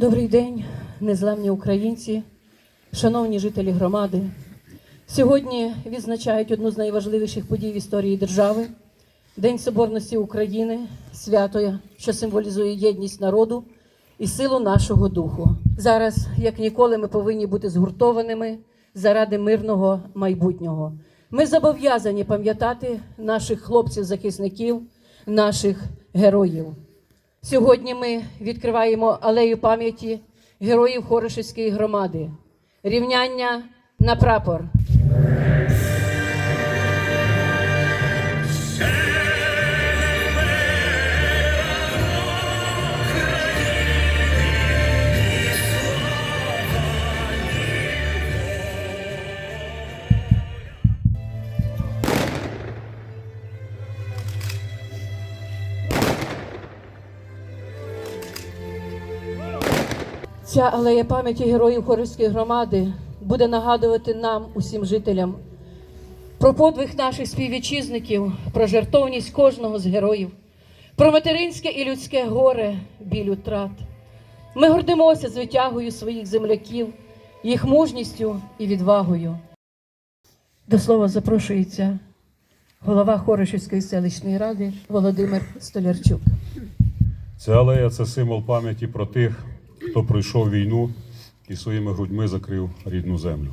Добрий день, незламні українці, шановні жителі громади. Сьогодні відзначають одну з найважливіших подій в історії держави День Соборності України, свято, що символізує єдність народу і силу нашого духу. Зараз, як ніколи, ми повинні бути згуртованими заради мирного майбутнього. Ми зобов'язані пам'ятати наших хлопців-захисників, наших героїв. Сьогодні ми відкриваємо алею пам'яті героїв Хорошівської громади. Рівняння на прапор. Ця алея пам'яті героїв Хорівської громади буде нагадувати нам, усім жителям, про подвиг наших співвітчизників, про жертовність кожного з героїв, про материнське і людське горе, біль утрат. Ми гордимося звитягою своїх земляків, їх мужністю і відвагою. До слова запрошується голова Хорошівської селищної ради Володимир Столярчук. Ця алея це символ пам'яті про тих, хто пройшов війну і своїми грудьми закрив рідну землю.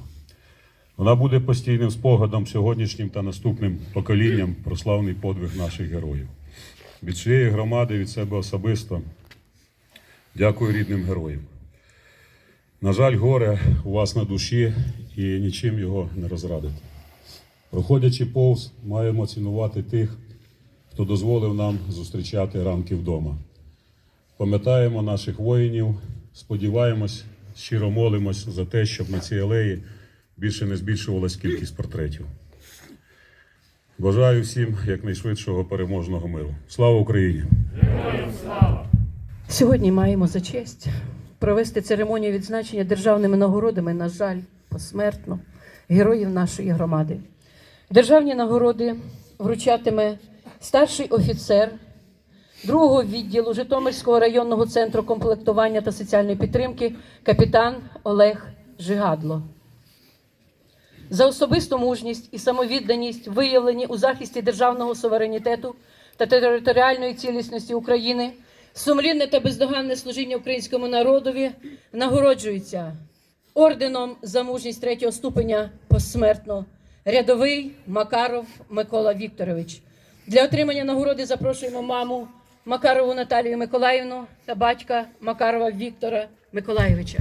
Вона буде постійним спогадом сьогоднішнім та наступним поколінням про славний подвиг наших героїв. Від всієї громади, від себе особисто дякую рідним героям. На жаль, горе у вас на душі і нічим його не розрадити. Проходячи повз, маємо цінувати тих, хто дозволив нам зустрічати ранки вдома. Пам'ятаємо наших воїнів, сподіваємось, щиро молимось за те, щоб на цій алеї більше не збільшувалась кількість портретів. Бажаю всім якнайшвидшого переможного миру. Слава Україні! Сьогодні маємо за честь провести церемонію відзначення державними нагородами, на жаль, посмертно героїв нашої громади. Державні нагороди вручатиме старший офіцер другого відділу Житомирського районного центру комплектування та соціальної підтримки капітан Олег Жигадло. За особисту мужність і самовідданість, виявлені у захисті державного суверенітету та територіальної цілісності України, сумлінне та бездоганне служіння українському народові нагороджується орденом за мужність третього ступеня посмертно рядовий Макаров Микола Вікторович. Для отримання нагороди запрошуємо маму Макарову Наталію Миколаївну та батька Макарова Віктора Миколаєвича.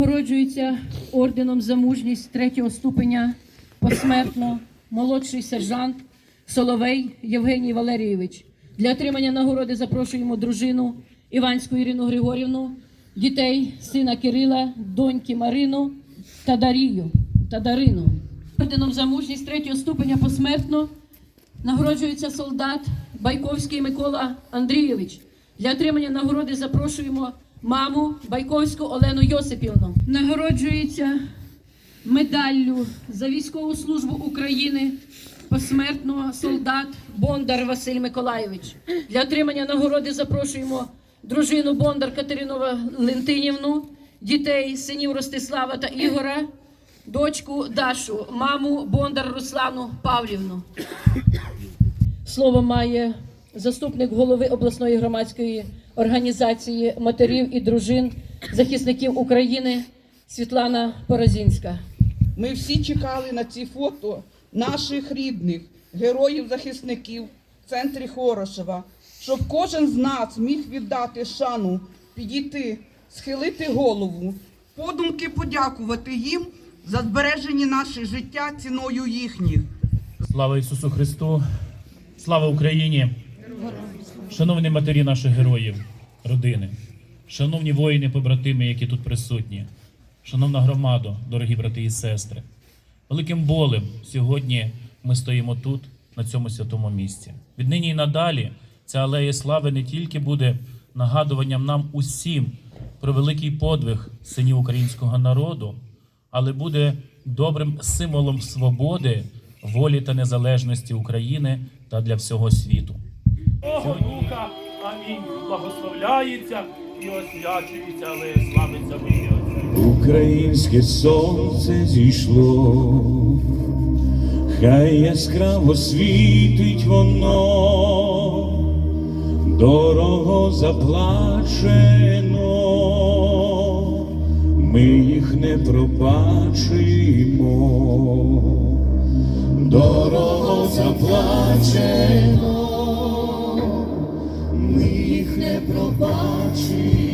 Нагороджується орденом за мужність третього ступеня посмертно молодший сержант Соловей Євгеній Валерійович. Для отримання нагороди запрошуємо дружину Іванську Ірину Григорівну, дітей, сина Кирила, доньки Марину та Дарію та Дарину. Орденом за мужність третього ступеня посмертно нагороджується солдат Байковський Микола Андрійович. Для отримання нагороди запрошуємо маму Байковську Олену Йосипівну. Нагороджується медаллю за військову службу України посмертно солдат Бондар Василь Миколайович. Для отримання нагороди запрошуємо дружину Бондар Катерину Валентинівну, дітей, синів Ростислава та Ігора, дочку Дашу, маму Бондар Руслану Павлівну. Слово має заступник голови обласної громадської організації матерів і дружин захисників України Світлана Порозінська. Ми всі чекали на ці фото наших рідних, героїв-захисників в центрі Хорошева, щоб кожен з нас міг віддати шану, підійти, схилити голову, подумки подякувати їм за збереження наших життя ціною їхніх. Слава Ісусу Христу! Слава Україні! Шановні матері наших героїв, родини, шановні воїни, побратими, які тут присутні, шановна громада, дорогі брати і сестри, великим болем сьогодні ми стоїмо тут, на цьому святому місці. Віднині і надалі ця алея слави не тільки буде нагадуванням нам усім про великий подвиг синів українського народу, але буде добрим символом свободи, волі та незалежності України та для всього світу. Бога Духа. Амінь. Благословляється і освячується, але славиться в. Українське сонце зійшло, хай яскраво світить воно, дорого заплачено, ми їх не пробачимо, дорого заплачено, ми їх не пробачимо.